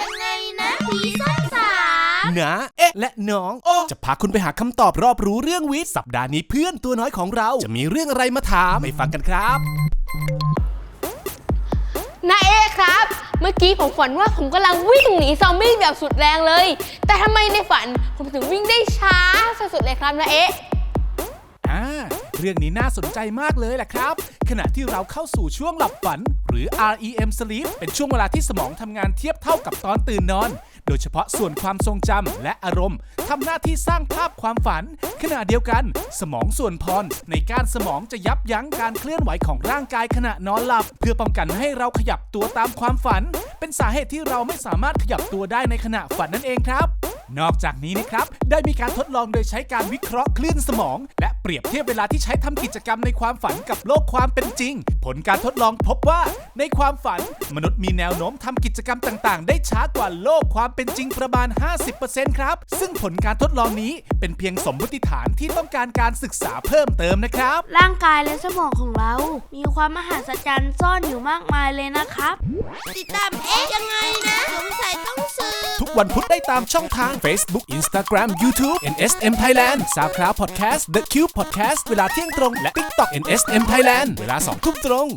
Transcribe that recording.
ยังไงนะผีซ่อนสามนะเอ๊ะ และน้องจะพาคุณไปหาคำตอบรอบรู้เรื่องวิทย์สัปดาห์นี้เพื่อนตัวน้อยของเราจะมีเรื่องอะไรมาถามไปฟังกันครับนาเอะครับ เมื่อกี้ผมฝันว่าผมกำลังวิ่งหนีซอมบี้แบบสุดแรงเลย แต่ทำไมในฝันผมถึงวิ่งได้ช้าสุดๆเลยครับนาเอะอ่าเรื่องนี้น่าสนใจมากเลยแหละครับ ขณะที่เราเข้าสู่ช่วงหลับฝันห รือ REM sleep เป็นช่วงเวลาที่สมองทำงานเทียบเท่ากับตอนตื่นนอน โดยเฉพาะส่วนความทรงจำและอารมณ์ทำหน้าที่สร้างภาพความฝัน ขณะเดียวกัน สมองส่วนพรในการสมองจะยับยั้งการเคลื่อนไหวของร่างกายขณะนอนหลับ เพื่อป้องกันไม่ให้เราขยับตัวตามความฝัน เป็นสาเหตุที่เราไม่สามารถขยับตัวได้ในขณะฝันนั่นเองครับ นอกจากนี้นะครับ ได้มีการทดลองโดยใช้การวิเคราะห์คลื่นสมอง และเปรียบเทียบเวลาที่ใช้ทำกิจกรรมในความฝันกับโลกความเป็นจริง ผลการทดลองพบว่า ในความฝัน มนุษย์มีแนวโน้มทำกิจกรรมต่าง ๆ ได้ช้ากว่าโลกความเป็นจริงประมาณ 50%ครับ ซึ่งผลการทดลองนี้เป็นเพียงสมมติฐานที่ต้องการการศึกษาเพิ่มเติมนะครับ ร่างกายและสมองของเรา มีความมหัศจรรย์ซ่อนอยู่มากมายเลยนะครับติดตามเอ๊ะยังไงนะสงสัยต้องซื้อทุก วันพุธได้ตามช่องทาง Facebook Instagram YouTube NSM Thailand SoundCloud Podcast The Cube Podcast เวลาเที่ยงตรง และ TikTok NSM Thailand เวลา2ทุ่มตรง